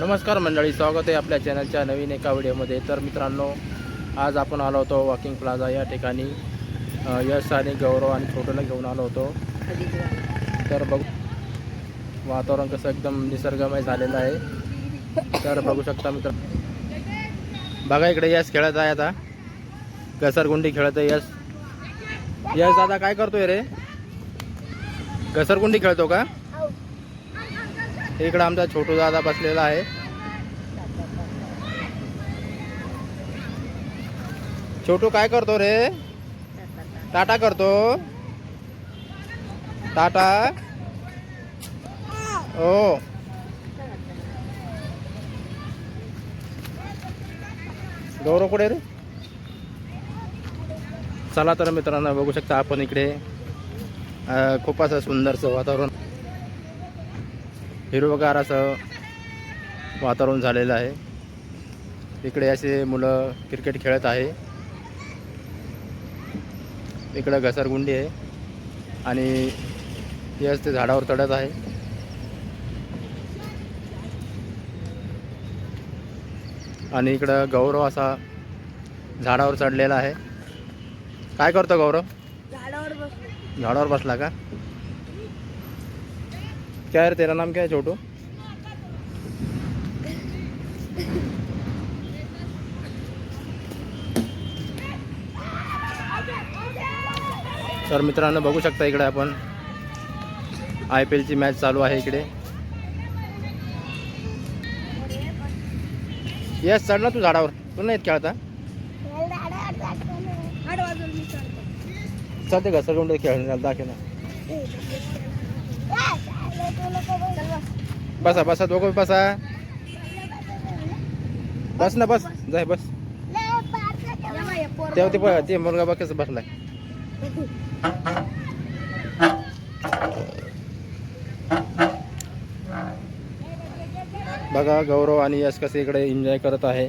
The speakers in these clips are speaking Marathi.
नमस्कार मंडळी स्वागत आहे आपल्या चॅनलच्या नवीन एका व्हिडिओमध्ये तर मित्रांनो आज आपण आलो होतो वॉकिंग प्लाझा या ठिकाणी. यश आणि गौरव आणि छोटूला घेऊन आलो होतो. तर बघ वातावरण कसं एकदम निसर्गमय झालेलं आहे. तर बघू शकता मित्र बघा इकडे यश खेळत आहे आता. घसरगुंडी खेळत आहे यश. यश दादा काय करतोय रे? घसरगुंडी खेळतो का? इकडं आमचा छोटू दादा बसलेला आहे. छोटू काय करतो रे? टाटा करतो. टाटा. हो. गौरव कुठे रे? चला तर मित्रांनो बघू शकता आपण इकडे खूप असं सुंदरचं वातावरण हिरवगार असं वातावरण झालेलं आहे. इकडे असे मुलं क्रिकेट खेळत आहे. इकडं घसरगुंडी आहे आणि यश ते झाडावर चढत आहे. आणि इकडं गौरव असा झाडावर चढलेला आहे. काय करतो गौरव? झाडावर बसला का? क्या है तेरा नाम क्या है छोटू? तर मित्रांनो बघू शकता इकडे आपण. आय पी एलची मॅच चालू आहे इकडे. येस चढ ना तू झाडावर. तू नाही खेळता? आठ वाजून चालते घसरगुंड खेळ दाखव ना. बसा बसा दोघं बसा. बस ना बस. जाय बस. तेव्हा ते प- ते मुलगा बघ कसं बसलाय. बघा गौरव आणि यश कसे इकडे एन्जॉय करत आहे.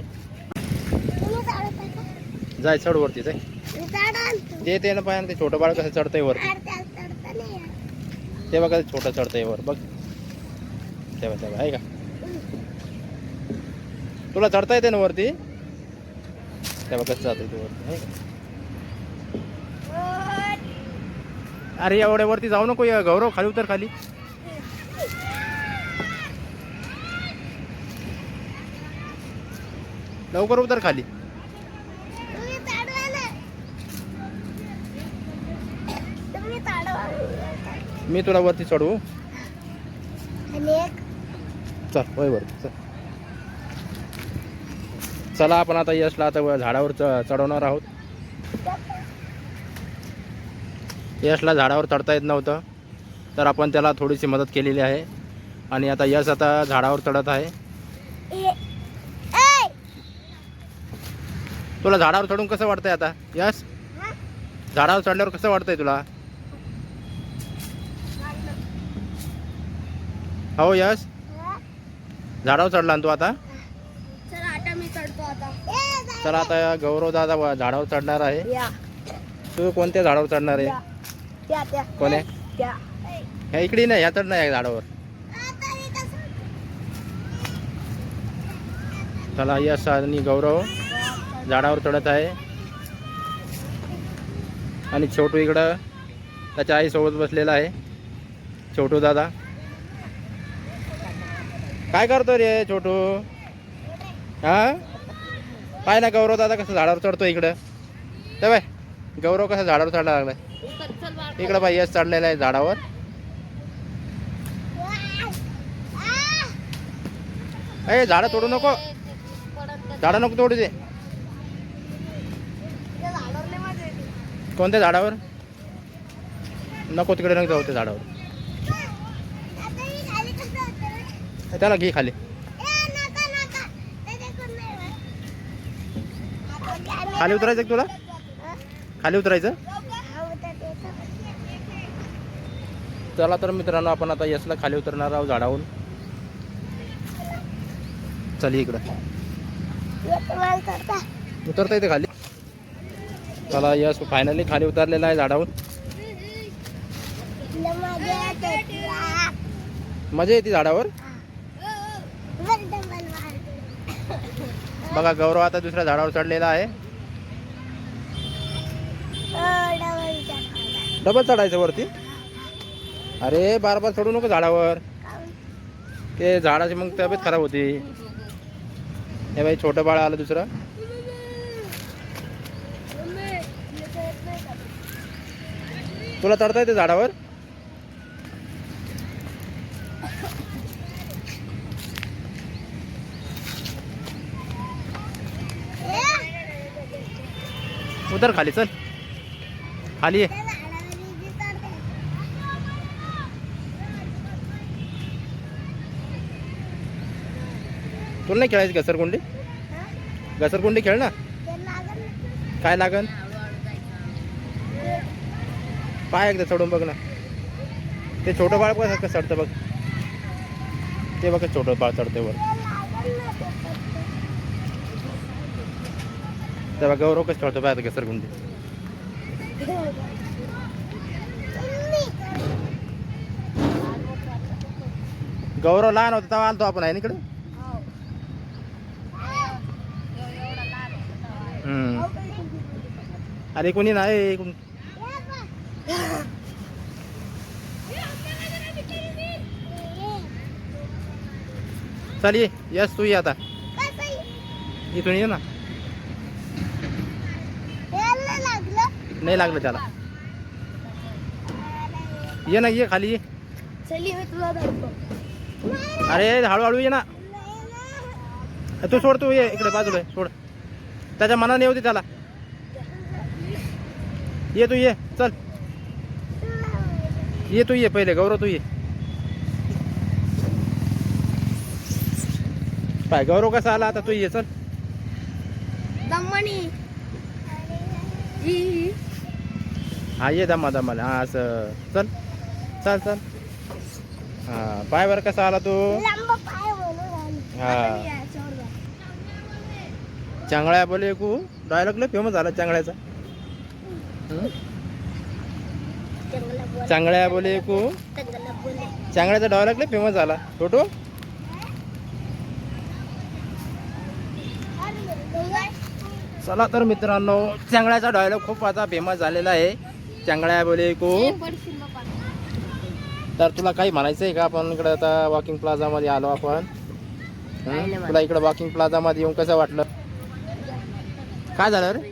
जाय चढ वरती जाय. ते ते ना पाय ते छोटं बाळ कसं चढतंय वरती. ते बघा छोटं चढतंय वर बघ. तेव्हा तेव्हा आहे का? तुला चढता येते ना वरती? तेव्हा कसं जातं ते वरती आहे का? अरे एवढ्या वरती जाऊ नको या गौरव खाली उतर खाली. लवकर उतर खाली. मी तुला वरती चढवू? चल वय वरती चल. चला आपण आता यशला आता वर झाडावर च- चढवणार आहोत. यशला झाडावर चढता येत नव्हतं तर आपण त्याला थोडीशी मदत केलेली आहे. आणि आता यश आता झाडावर चढत आहे. तुला झाडावर चढून कसं वाटतंय आता? यश? झाडावर चढल्यावर कसं वाटतंय तुला? हो यश? झाडावर चढला ना तू आता? चला आता मी चढतो आता. चला आता गौरव दादा झाडावर चढणार आहे. या. तू कोणत्या झाडावर चढणार आहे? कोण आहे ह्या इकडे नाही ह्या चढणार आहे झाडावर. चला यश आणि गौरव झाडावर चढत आहे. आणि छोटू इकडं त्याच्या आईसोबत बसलेला आहे. छोटू दादा. काय करतो रे छोटू? हा? पाय ना गौरव दादा कसं झाडावर चढतो इकडं. ते बाय गौरव कसं झाडावर चढायला लागलाय. इकडं बाई यश चढलेला आहे झाडावर. अरे झाडं तोडू नको. झाडं नको तोडू दे. कोणत्या झाडावर? नको तिकडे नको जाऊ त्या झाडावर. त्याला घे खाली. खाली उतरायचं तुला? खाली उतरायचं? चला तर मित्रांनो आपण आता यशला खाली उतरणार आहोत झाडावरून. चल इकडं. उतरता येते खाली. चला यश फायनली खाली उतरलेला आहे झाडावर मजा येते झाडावर वर डबल बघा गौरव आता दुसऱ्या झाडावर चढलेला आहे. डबल चढायचं वरती? अरे बार बार चढू नको झाडावर. ते झाडाची मग तब्येत खराब होती. हे बाई छोटं बाळ आलं दुसरं. तुला चढता येते झाडावर? उतर खाली चल. खाली ये. तुला नाही खेळायची घसरकुंडी घसरकुंडी खेळ ना. काय लागन? पाय एकदा चढून बघ ना. ते छोटं बाळ कसं चढतं बघ. ते बघ छोटं बाळ चढते वर. तेव्हा गौरव कसं चढतो पाय घसरकुंडी गौरव लहान होता तेव्हा आलतो आपण आहे ना इकडे हम्म. अरे कोणी नाही कोण- चल ये यस तू ये आता इथून ये ना नाही लागलं त्याला. ये ना ये खाली. ये चली मी तुला धरतो. अरे हळूहळू ये ना. तू सोड तू ये इकडे बाजूला सोड. त्याच्या मनाने येऊ दे त्याला. ये तू ये. चल. ये तू ये पहिले. गौरव तू ये. पाय गौरव कसा आला आता? तू ये चल. दमणी हा ये दमा दमाला. हा असं. चल. चल चल. हा पाय बरं कसा आला तू? हा. चांगळ्या बोले कू डायलॉग लय फेमस झाला चांगळ्याचा? चांगळ्या बोले कू चांगल्याचा डायलॉग लय फेमस झाला. छोटू? चला तर मित्रांनो चांगल्याचा डायलॉग खूप आता फेमस झालेला आहे. चांगल्या बोले को तर तुला काही म्हणायचं आहे का? आपण इकडे आता वॉकिंग प्लाझामध्ये आलो आपण? तुला इकडे वॉकिंग प्लाझामध्ये येऊन कसं वाटलं? काय झालं रे?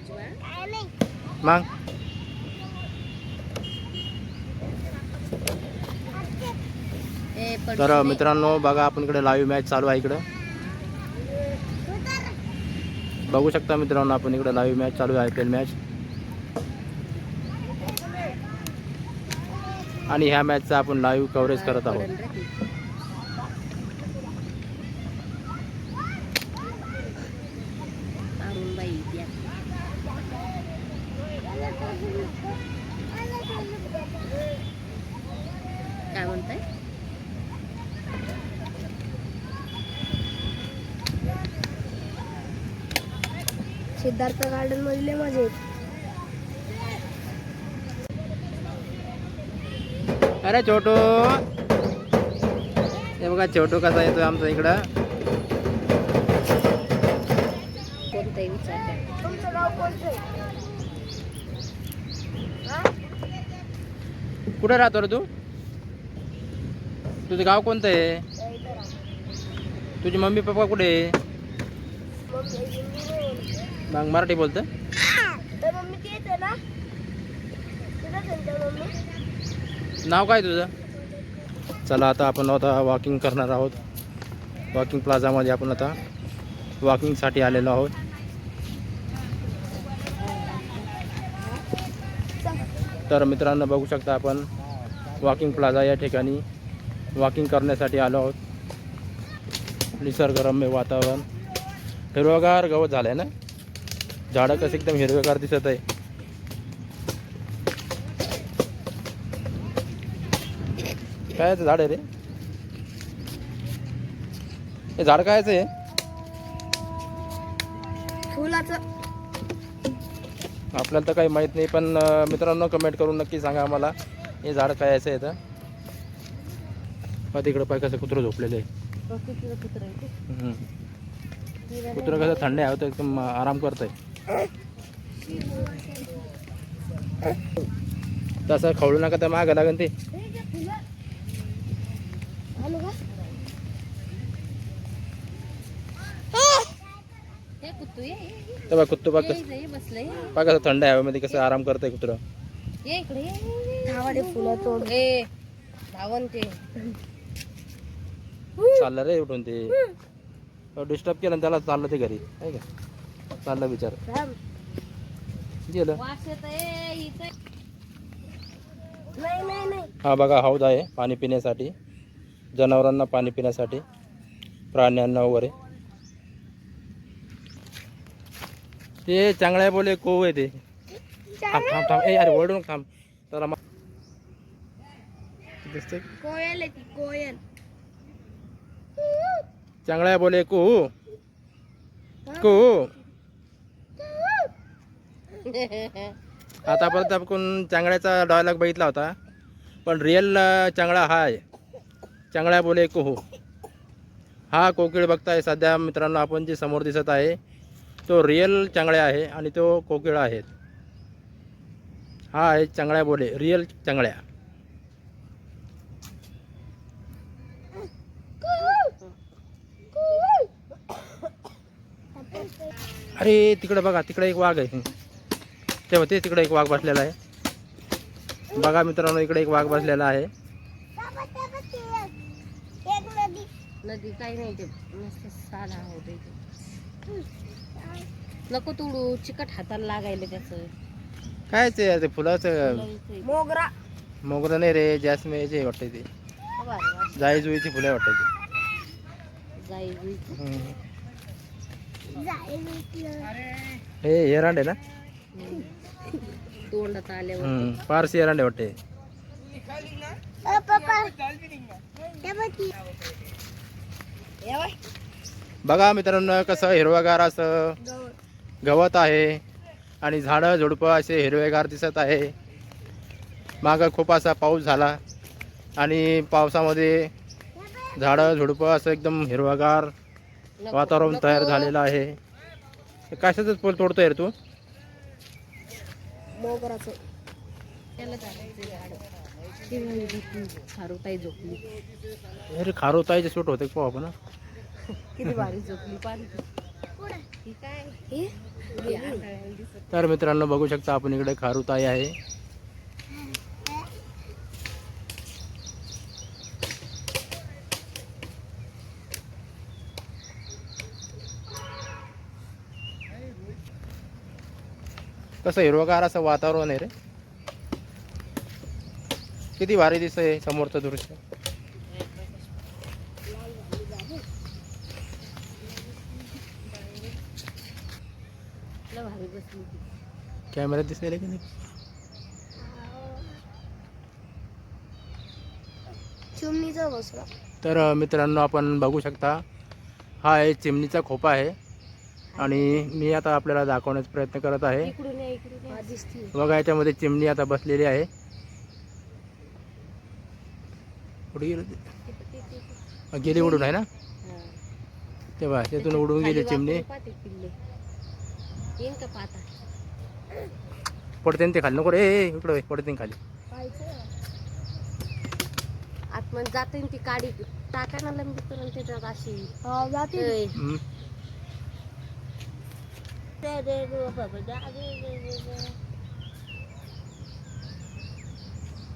मग? तर मित्रांनो बघा आपण इकडे लाईव्ह मॅच चालू आहे इकडं. बघू शकता मित्रांनो आपण इकडे लाईव्ह मॅच चालू आहे आय पी एल मॅच आणि ह्या मॅचचा आपण लाईव्ह कव्हरेज करत आहोत. काय म्हणताय? सिद्धार्थ गार्डन मधले मजे अरे छोटू. हे बघा छोटू कसा येतोय आमचा इकडं. कुठे राहतो रे तू? तुझं गाव कोणतं आहे? तुझी मम्मी पप्पा कुठे आहे? मग मराठी बोलतं? नाव काय तुझं? चला आता आपण आता वॉकिंग करणार आहोत. वॉकिंग प्लाझामध्ये आपण आता वॉकिंगसाठी आलेलो आहोत. तर मित्रांनो बघू शकता आपण वॉकिंग प्लाझा या ठिकाणी वॉकिंग करण्यासाठी आलो आहोत. निसर्गरम्य वातावरण. हिरवगार गवत झालं आहे ना? झाडं कसं एकदम हिरवेगार दिसत आहे. कायचं झाड आहे रे? हे झाड कायचं आहे फुलाचं. आपल्याला तर काही माहीत नाही पण मित्रांनो कमेंट करून नक्की सांगा आम्हाला. हे झाड काय आहे तर मग तिकडं पाय कसं कुत्रं झोपलेलं आहे. कुत्र आहे कसं थंड आहे तर एकदम आराम करतंय. तसं खवळू नका तर मागं लागेल ते आलो का हे कुत्तू ये, ये, ये. तर बघ कुत्तू बघ बघ कसं थंड आहे हवेमध्ये कसं आराम करतंय कुत्रं. ये इकडे ये, ये, ये. धावाडे फुलं तोड ए धावण ते. चाललं रे उठून ते. डिस्टर्ब केलं आणि त्याला चाललं ते घरी. आहे का? चाललं विचार. गेलं. वास येत ए इथं. नाही नाही नाही. हा बघा हौद आहे पाणी पिण्यासाठी. जनावरांना पाणी पिण्यासाठी प्राण्यांना वगैरे. ते चांगल्या बोले कोव आहे ते. थांब थांब थांब. ए अरे ओरडू नको थांब तर दिसते कोयल आहे ती कोयल. चांगल्या बोले को. को. आतापर्यंत आपण चांगल्याचा डायलॉग बघितला होता. पण रिअल चांगला हा आहे चांगल्या बोले कोहो हा. कोकिळ बघताय सध्या मित्रांनो आपण जे समोर दिसत आहे तो रिअल चांगल्या आहे आणि तो कोकिळ आहे. हा आहे चांगल्या बोले रिअल चांगल्या अरे तिकडे बघा तिकडे एक वाघ आहे. ते होते तिकडे एक वाघ बसलेला आहे. बघा मित्रांनो इकडे एक वाघ बसलेला आहे. नदी काही नाही ते मस्त साला होते नको तुडू चिकट हाताला लागायला त्याच. काय ते ते फुलाचं मोगरा. मोगरा नाही रे जॅस्मिनचे वाटते ते. जाई जुईची फुलं वाटते ते. जाई हम्म. हे एरांडे ना? तोंडात आल्यावर. हम्म, पारसी एरांडे वाटते बघा मित्रांनो कसं हिरवगार असं गवत आहे आणि झाडं झुडपं असे हिरवेगार दिसत आहे. मागं खूप असा पाऊस झाला आणि पावसामध्ये झाडं झुडपं असं एकदम हिरवगार वातावरण. तयार झालेलं आहे. कशाचं फुल तोडतोय तू? मोगराचं त्याला चालायचं झाड ती बाई झोपली खारुताई झोपली अरे खारोताईचे शूट होते पाहू आपण किती भारी झोपली ही? हे ही दिसत. तर मित्रांनो बघू शकता आपण इकडे खारुताई आहे. कसं हिरवगार असं वातावरण आहे रे. किती भारी दिसतंय समोरचं दृश्य. कॅमेऱ्यात दिसेल की नाही? तर मित्रांनो आपण बघू शकता हा आहे चिमणीचा खोपा आहे. आणि मी आता आपल्याला दाखवण्याचा प्रयत्न करत आहे. दिसती बघा याच्यामध्ये चिमणी आता बसलेली आहे. कुठे गेली? गेली उडून आहे ना. तेव्हा तिथून उडून गेली चिमणी. पडते ते खाली. नको रे इकडं पडते खाली. आतमध्ये जाते ती काडी. टाका ना लंबी करून त्याच्यात अशी हा जाते.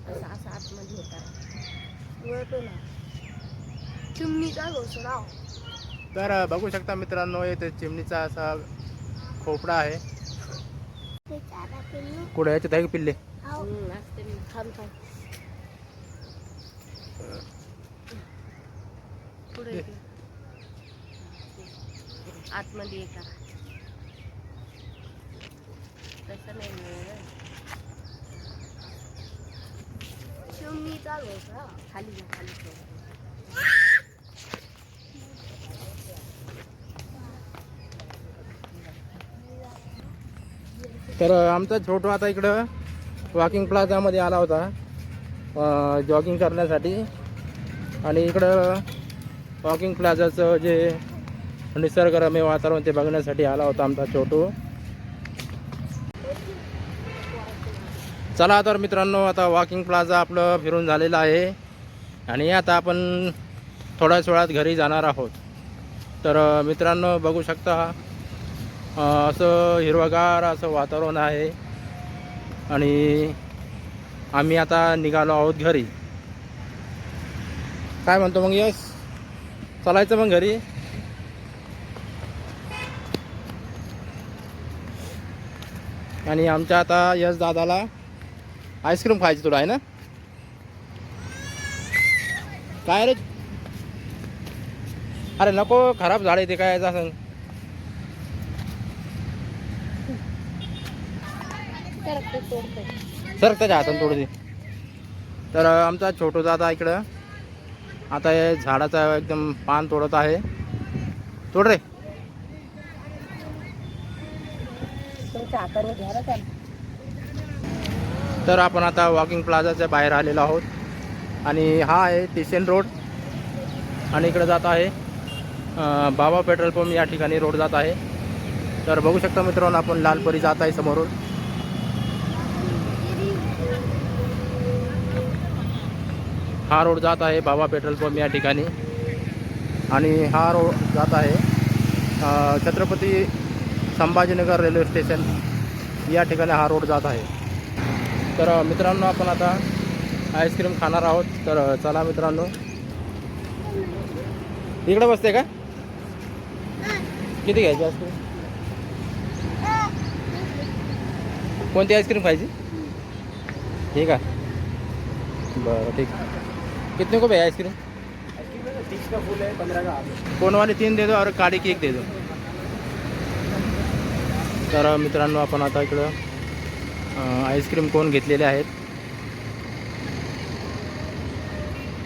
असं असं आतमध्ये होता वळतो ना चिमणीचा घोसला तर बघू शकता मित्रांनो इथे चिमणीचा असा खोपडा आहे. कुठे याच्यात आहे का पिल्ले? पुढे. ये. आतमध्ये ये का? तसं नाही. चिमणीचा घोसला खाली खाली ठेव. तर आमचा छोटू आता इकडं वॉकिंग प्लाझामध्ये आला होता जॉगिंग करण्यासाठी. आणि इकडं वॉकिंग प्लाझाचं जे निसर्गरम्य वातावरण ते बघण्यासाठी आला होता आमचा छोटू. चला तर मित्रांनो आता वॉकिंग प्लाझा आपलं फिरून झालेलं आहे. आणि आता आपण थोड्याच वेळात घरी जाणार आहोत. तर मित्रांनो बघू शकता असं हिरवगार असं वातावरण आहे. आणि आम्ही आता निघालो आहोत घरी. काय म्हणतो मग यश? चालायचं मग घरी? आणि आमच्या आता यश दादाला आईस्क्रीम खायची तुला आहे ना? काय रे? अरे नको खराब झाड आहे ते काय असं सर त्याच्या हातानं तोडू दे. तर आमचा छोटू दादा इकडं. आता हे झाडाचा एकदम पान तोडत आहे. तोड रे. तर आपण आता वॉकिंग प्लाझाच्या बाहेर आलेलो आहोत. आणि हा आहे टिसेन रोड. आणि इकडं जात आहे बाबा पेट्रोल पंप या ठिकाणी रोड जात आहे. तर बघू शकता मित्रांनो आपण लालपरी जात आहे समोरून. हा रोड जात आहे बाबा पेट्रोल पंप या ठिकाणी. आणि हा रोड जात आहे छत्रपती संभाजीनगर रेल्वे स्टेशन. या ठिकाणी हा रोड जात आहे. तर मित्रांनो आपण आता आईस्क्रीम खाणार आहोत तर चला मित्रांनो. इकडे बसते का? किती घ्यायची आईस्क्रीम? कोणती आईस्क्रीम खायची? ठीक आहे. बरं ठीक कितने को आहे. आइसक्रीम तीस का फूल है पंद्रह का कोण तीन दे दो और काळी की एक दे दो. तर मित्रांनो आपण आता इकडं आईस्क्रीम कोण घेतलेले आहेत?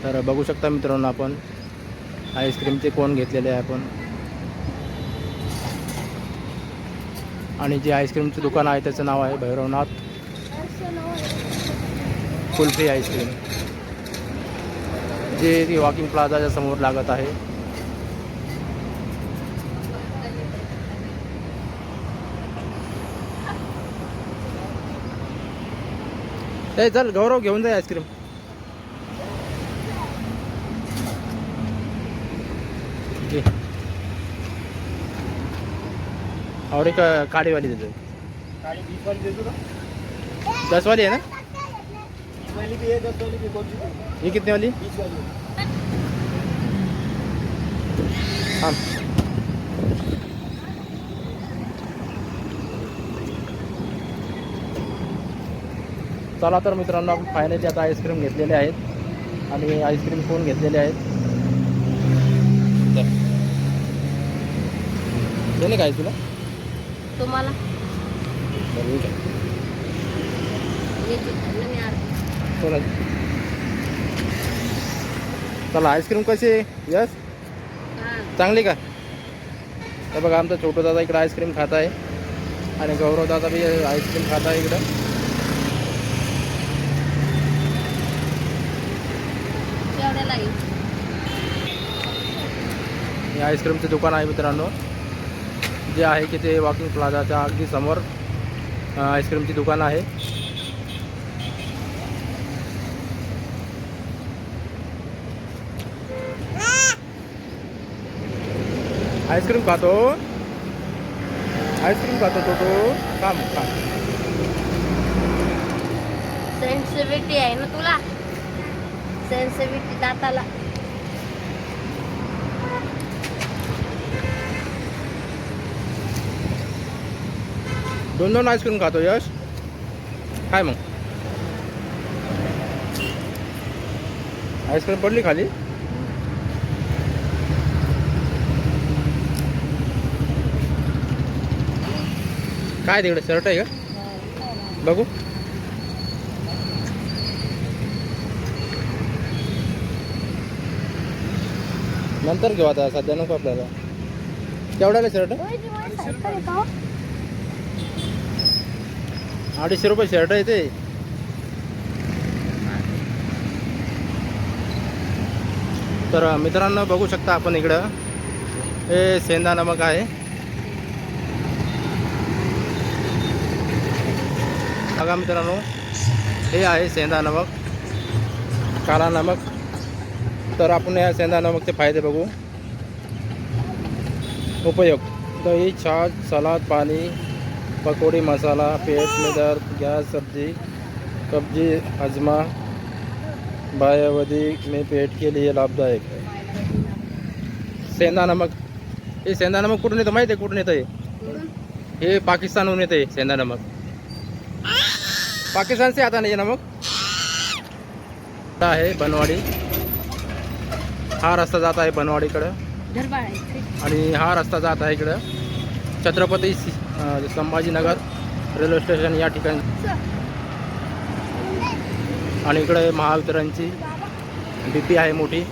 तर बघू शकता मित्रांनो आपण. आईस्क्रीमचे कोण घेतलेले आहे आपण. आणि जे आईस्क्रीमचं दुकान आहे त्याचं नाव आहे भैरवनाथ कुल्फी आईस्क्रीम जे वॉकिंग प्लाझाच्या समोर लागत आहे. ए चल गौरव घेऊन जाय आईस्क्रीम घे. और एक काड़ी वाली दे दो. गाड़ी बीस वाली दे दो ना. दस वाली है ना? वाली भी है दस वाली भी कौन सी दे? ये कितने वाली? बीस वाली हाँ. चला तर मित्रांनो आपण फायनली आता आईस्क्रीम घेतलेले आहेत. आणि आईस्क्रीम कोण घेतलेले आहेत? ते नाही काय तुला? तुम्हाला? बरं, ठीक आहे. याची खाल्लं मी अर्धी. चला चला आईस्क्रीम कशी आहे? यस? हा. चांगली का? तर बघा आमचा छोटू दादा इकडं आईस्क्रीम खात आहे. आणि गौरव दादा बी आईस्क्रीम खात आहे इकडं. केवढ्याला येईल? हे आईस्क्रीमचं दुकान आहे मित्रांनो. जे आहे की ते वॉकिंग प्लाझाच्या अगदी समोर आईस्क्रीमची दुकान आहे. आईस्क्रीम खातो. आईस्क्रीम खातो तो तो. काम काम सेन्सिटिव्हिटी आहे ना तुला? सेन्सिटिव्हिटी दाताला. दोन दोन आईस्क्रीम खातो यश. काय मग. आईस्क्रीम पडली खाली. काय तिकडे शर्ट आहे का? बघू. नंतर घेऊ आता सध्या नको आपल्याला. केवढ्याला शर्ट अडीचशे रुपये शर्ट आहे ते. तर मित्रांनो बघू शकता आपण इकडं. हे सेंदा नमक आहे. बघा मित्रांनो हे आहे सेंदा नमक काला नमक तर आपण या सेंदा नमकचे फायदे बघू. उपयोग. दही छाछ सलाद पाणी. पकौड़ी मसाला पेट में दर्द गैस सब्जी कब्जी हजमा बायावधि में पेट के लिए लाभदायक. है सेंदा नमक. हे सेंदा नमक कुठून येतं माहिती आहे? कुठून येतं हे? हे पाकिस्तानहून येते सेंदा नमक. पाकिस्तान से आता नाही हे नमक. आहे बनवाडी. हा रस्ता जात आहे बनवाडीकडं. आहे. आणि हा रस्ता जात आहे इकडं. छत्रपती संभाजीनगर रेल्वे स्टेशन या ठिकाणी. आणि इकडे महावितरणची डी पी आहे मोठी.